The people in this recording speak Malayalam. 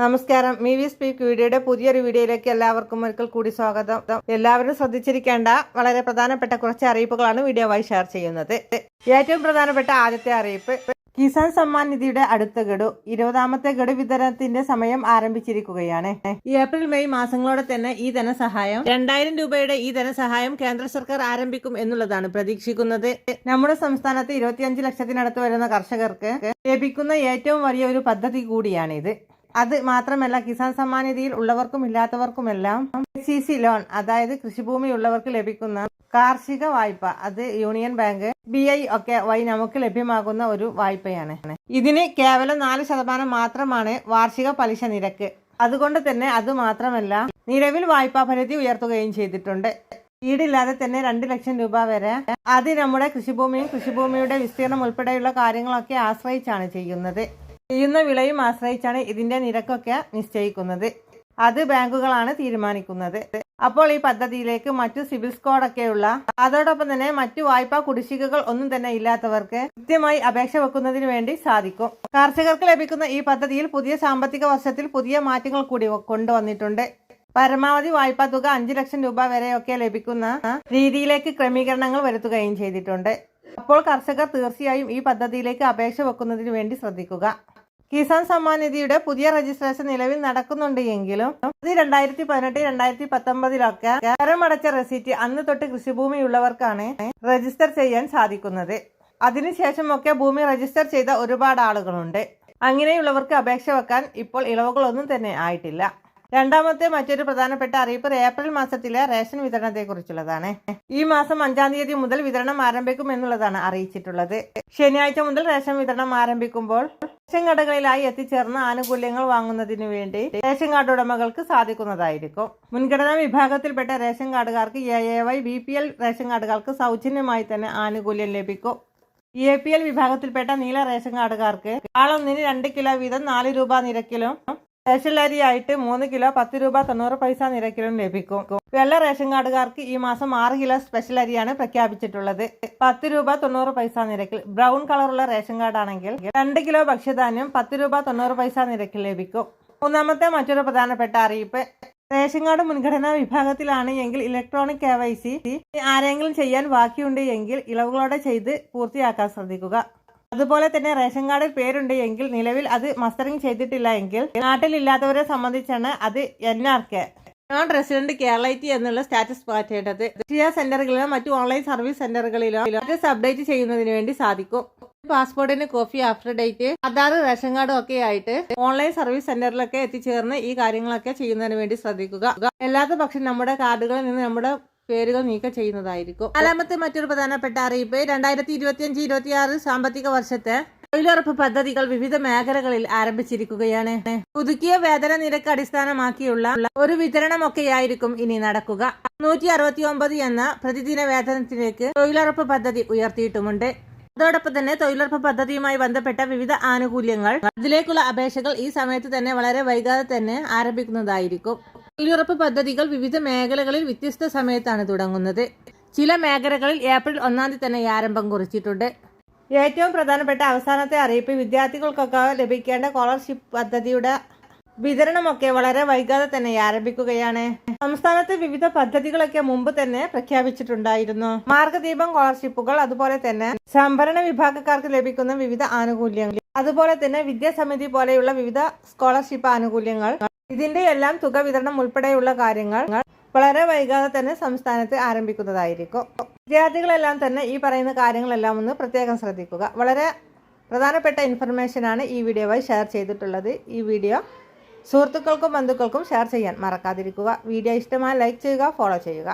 നമസ്കാരം. മി വി സ്പീക്ക് വീഡിയോയുടെ പുതിയൊരു വീഡിയോയിലേക്ക് എല്ലാവർക്കും ഒരിക്കൽ കൂടി സ്വാഗതം. എല്ലാവരും ശ്രദ്ധിച്ചിരിക്കേണ്ട വളരെ പ്രധാനപ്പെട്ട കുറച്ച് അറിയിപ്പുകളാണ് വീഡിയോ വായി ഷെയർ ചെയ്യുന്നത്. ഏറ്റവും പ്രധാനപ്പെട്ട ആദ്യത്തെ അറിയിപ്പ് കിസാൻ സമ്മാൻ നിധിയുടെ അടുത്ത ഗഡു ഇരുപതാമത്തെ ഗഡു വിതരണത്തിന്റെ സമയം ആരംഭിച്ചിരിക്കുകയാണ്. ഏപ്രിൽ മെയ് മാസങ്ങളോടെ തന്നെ ഈ ധനസഹായം രണ്ടായിരം രൂപയുടെ ഈ ധനസഹായം കേന്ദ്ര സർക്കാർ ആരംഭിക്കും എന്നുള്ളതാണ് പ്രതീക്ഷിക്കുന്നത്. നമ്മുടെ സംസ്ഥാനത്ത് ഇരുപത്തിയഞ്ച് ലക്ഷത്തിനടുത്ത് വരുന്ന കർഷകർക്ക് ലഭിക്കുന്ന ഏറ്റവും വലിയ ഒരു പദ്ധതി കൂടിയാണിത്. അത് മാത്രമല്ല കിസാൻ സമ്മാൻ നിധിയിൽ ഉള്ളവർക്കും ഇല്ലാത്തവർക്കുമെല്ലാം സി സി ലോൺ അതായത് കൃഷിഭൂമി ഉള്ളവർക്ക് ലഭിക്കുന്ന കാർഷിക വായ്പ അത് യൂണിയൻ ബാങ്ക് ബി ഐ ഒക്കെ വഴി നമുക്ക് ലഭ്യമാകുന്ന ഒരു വായ്പയാണ്. ഇതിന് കേവലം നാല് ശതമാനം മാത്രമാണ് വാർഷിക പലിശ നിരക്ക്. അതുകൊണ്ട് തന്നെ അത് മാത്രമല്ല നിലവിൽ വായ്പാ പരിധി ഉയർത്തുകയും ചെയ്തിട്ടുണ്ട്. ഈടില്ലാതെ തന്നെ രണ്ട് ലക്ഷം രൂപ വരെ അത് നമ്മുടെ കൃഷിഭൂമിയും കൃഷിഭൂമിയുടെ വിസ്തീർണം ഉൾപ്പെടെയുള്ള കാര്യങ്ങളൊക്കെ ആശ്രയിച്ചാണ് ചെയ്യുന്നത്. ചെയ്യുന്ന വിളയും ആശ്രയിച്ചാണ് ഇതിന്റെ നിരക്കൊക്കെ നിശ്ചയിക്കുന്നത്. അത് ബാങ്കുകളാണ് തീരുമാനിക്കുന്നത്. അപ്പോൾ ഈ പദ്ധതിയിലേക്ക് മറ്റു സിബിൽ സ്കോഡൊക്കെയുള്ള അതോടൊപ്പം തന്നെ മറ്റു വായ്പാ കുടിശ്ശികകൾ ഒന്നും തന്നെ ഇല്ലാത്തവർക്ക് കൃത്യമായി അപേക്ഷ വെക്കുന്നതിന് വേണ്ടി സാധിക്കും. കർഷകർക്ക് ലഭിക്കുന്ന ഈ പദ്ധതിയിൽ പുതിയ സാമ്പത്തിക വർഷത്തിൽ പുതിയ മാറ്റങ്ങൾ കൂടി കൊണ്ടുവന്നിട്ടുണ്ട്. പരമാവധി വായ്പാ തുക അഞ്ചു ലക്ഷം രൂപ വരെയൊക്കെ ലഭിക്കുന്ന രീതിയിലേക്ക് ക്രമീകരണങ്ങൾ വരുത്തുകയും ചെയ്തിട്ടുണ്ട്. അപ്പോൾ കർഷകർ തീർച്ചയായും ഈ പദ്ധതിയിലേക്ക് അപേക്ഷ വെക്കുന്നതിന് വേണ്ടി ശ്രദ്ധിക്കുക. കിസാൻ സമ്മാൻ നിധിയുടെ പുതിയ രജിസ്ട്രേഷൻ നിലവിൽ നടക്കുന്നുണ്ട് എങ്കിലും രണ്ടായിരത്തി പതിനെട്ട് രണ്ടായിരത്തി പത്തൊമ്പതിലൊക്കെ കരമടച്ച റെസീറ്റ് അന്ന് തൊട്ട് കൃഷിഭൂമിയുള്ളവർക്കാണ് രജിസ്റ്റർ ചെയ്യാൻ സാധിക്കുന്നത്. അതിനുശേഷമൊക്കെ ഭൂമി രജിസ്റ്റർ ചെയ്ത ഒരുപാട് ആളുകളുണ്ട്. അങ്ങനെയുള്ളവർക്ക് അപേക്ഷ വെക്കാൻ ഇപ്പോൾ ഇളവുകളൊന്നും തന്നെ ആയിട്ടില്ല. രണ്ടാമത്തെ മറ്റൊരു പ്രധാനപ്പെട്ട അറിയിപ്പ് ഏപ്രിൽ മാസത്തിലെ റേഷൻ വിതരണത്തെക്കുറിച്ചുള്ളതാണ്. ഈ മാസം അഞ്ചാം തീയതി മുതൽ വിതരണം ആരംഭിക്കും എന്നുള്ളതാണ് അറിയിച്ചിട്ടുള്ളത്. ശനിയാഴ്ച മുതൽ റേഷൻ വിതരണം ആരംഭിക്കുമ്പോൾ റേഷൻ കടകളിലായി എത്തിച്ചേർന്ന ആനുകൂല്യങ്ങൾ വാങ്ങുന്നതിന് വേണ്ടി റേഷൻ കാർഡ് ഉടമകൾക്ക് സാധിക്കുന്നതായിരിക്കും. മുൻഗണനാ വിഭാഗത്തിൽപ്പെട്ട ration കാർഡുകാർക്ക് A A Y B P L ration കാർഡുകാർക്ക് സൗജന്യമായി തന്നെ ആനുകൂല്യം ലഭിക്കും. എ പി എൽ വിഭാഗത്തിൽപ്പെട്ട നീല റേഷൻ കാർഡുകാർക്ക് ആളൊന്നിന് രണ്ട് കിലോ വീതം നാല് രൂപ നിരക്കിലും റേഷൻ അരിയായിട്ട് മൂന്ന് കിലോ പത്ത് രൂപ തൊണ്ണൂറ് പൈസ നിരക്കിലും ലഭിക്കും. വെള്ള റേഷൻ കാർഡുകാർക്ക് ഈ മാസം ആറ് കിലോ സ്പെഷ്യൽ അരിയാണ് പ്രഖ്യാപിച്ചിട്ടുള്ളത്. പത്ത് രൂപ തൊണ്ണൂറ് പൈസ നിരക്കിൽ ബ്രൗൺ കളറുള്ള റേഷൻ കാർഡ് ആണെങ്കിൽ രണ്ട് കിലോ ഭക്ഷ്യധാന്യം പത്ത് രൂപ തൊണ്ണൂറ് പൈസ നിരക്കിൽ ലഭിക്കും. മൂന്നാമത്തെ മറ്റൊരു പ്രധാനപ്പെട്ട അറിയിപ്പ്. റേഷൻ കാർഡ് മുൻഗണനാ വിഭാഗത്തിലാണ് എങ്കിൽ ഇലക്ട്രോണിക് കെ വൈ സി ആരെങ്കിലും ചെയ്യാൻ ബാക്കിയുണ്ട് എങ്കിൽ ഇളവുകളോടെ ചെയ്ത് പൂർത്തിയാക്കാൻ ശ്രദ്ധിക്കുക. അതുപോലെ തന്നെ റേഷൻ കാർഡിൽ പേരുണ്ട് എങ്കിൽ നിലവിൽ അത് മസ്റ്ററിംഗ് ചെയ്തിട്ടില്ല എങ്കിൽ നാട്ടിലില്ലാത്തവരെ സംബന്ധിച്ചാണ് അത് N R K. Non resident Keralite എന്നുള്ള സ്റ്റാറ്റസ് മാറ്റേണ്ടത് ഷിയ സെന്ററുകളിലോ മറ്റു ഓൺലൈൻ സർവീസ് സെന്ററുകളിലോ സ്റ്റാറ്റസ് അപ്ഡേറ്റ് ചെയ്യുന്നതിന് വേണ്ടി സാധിക്കും. പാസ്പോർട്ടിന് copy after date Aadhaar ration കാർഡും ഒക്കെ ആയിട്ട് ഓൺലൈൻ സർവീസ് സെന്ററിലൊക്കെ എത്തിച്ചേർന്ന് ഈ കാര്യങ്ങളൊക്കെ ചെയ്യുന്നതിന് വേണ്ടി ശ്രദ്ധിക്കുക. അല്ലാത്ത പക്ഷം നമ്മുടെ കാർഡുകളിൽ നിന്ന് നമ്മുടെ പേരുകൾ നീക്കം ചെയ്യുന്നതായിരിക്കും. നാലാമത്തെ മറ്റൊരു പ്രധാനപ്പെട്ട അറിയിപ്പ് രണ്ടായിരത്തി ഇരുപത്തിയഞ്ച് ഇരുപത്തിയാറ് സാമ്പത്തിക വർഷത്തെ തൊഴിലുറപ്പ് പദ്ധതികൾ വിവിധ മേഖലകളിൽ ആരംഭിച്ചിരിക്കുകയാണ്. പുതുക്കിയ വേതന നിരക്ക് അടിസ്ഥാനമാക്കിയുള്ള ഒരു വിതരണമൊക്കെയായിരിക്കും ഇനി നടക്കുക. നൂറ്റി അറുപത്തി ഒമ്പത് എന്ന പ്രതിദിന വേതനത്തിലേക്ക് തൊഴിലുറപ്പ് പദ്ധതി ഉയർത്തിയിട്ടുമുണ്ട്. അതോടൊപ്പം തന്നെ തൊഴിലുറപ്പ് പദ്ധതിയുമായി ബന്ധപ്പെട്ട വിവിധ ആനുകൂല്യങ്ങൾ അതിലേക്കുള്ള അപേക്ഷകൾ ഈ സമയത്ത് തന്നെ വളരെ വൈകാതെ തന്നെ ആരംഭിക്കുന്നതായിരിക്കും. തൊഴിലുറപ്പ് പദ്ധതികൾ വിവിധ മേഖലകളിൽ വ്യത്യസ്ത സമയത്താണ് തുടങ്ങുന്നത്. ചില മേഖലകളിൽ ഏപ്രിൽ ഒന്നാം തീയതി തന്നെ ആരംഭം കുറിച്ചിട്ടുണ്ട്. ഏറ്റവും പ്രധാനപ്പെട്ട അവസാനത്തെ അറിയിപ്പ് വിദ്യാർത്ഥികൾക്കൊക്കെ ലഭിക്കേണ്ട സ്കോളർഷിപ്പ് പദ്ധതിയുടെ വിതരണമൊക്കെ വളരെ വൈകാതെ തന്നെ ആരംഭിക്കുകയാണ്. സംസ്ഥാനത്ത് വിവിധ പദ്ധതികളൊക്കെ മുമ്പ് തന്നെ പ്രഖ്യാപിച്ചിട്ടുണ്ടായിരുന്നു. മാർഗദീപം സ്കോളർഷിപ്പുകൾ അതുപോലെ തന്നെ സംഭരണ വിഭാഗക്കാർക്ക് ലഭിക്കുന്ന വിവിധ ആനുകൂല്യങ്ങൾ അതുപോലെ തന്നെ വിദ്യാസമിതി പോലെയുള്ള വിവിധ സ്കോളർഷിപ്പ് ആനുകൂല്യങ്ങൾ ഇതിന്റെ എല്ലാം തുക വിതരണം ഉൾപ്പെടെയുള്ള കാര്യങ്ങൾ വളരെ വൈകാതെ തന്നെ സംസ്ഥാനത്ത് ആരംഭിക്കുന്നതായിരിക്കും. വിദ്യാർത്ഥികളെല്ലാം തന്നെ ഈ പറയുന്ന കാര്യങ്ങളെല്ലാം ഒന്ന് പ്രത്യേകം ശ്രദ്ധിക്കുക. വളരെ പ്രധാനപ്പെട്ട ഇൻഫർമേഷനാണ് ഈ വീഡിയോ ഷെയർ ചെയ്തിട്ടുള്ളത്. ഈ വീഡിയോ സുഹൃത്തുക്കൾക്കും ബന്ധുക്കൾക്കും ഷെയർ ചെയ്യാൻ മറക്കാതിരിക്കുക. വീഡിയോ ഇഷ്ടമായി ലൈക്ക് ചെയ്യുക ഫോളോ ചെയ്യുക.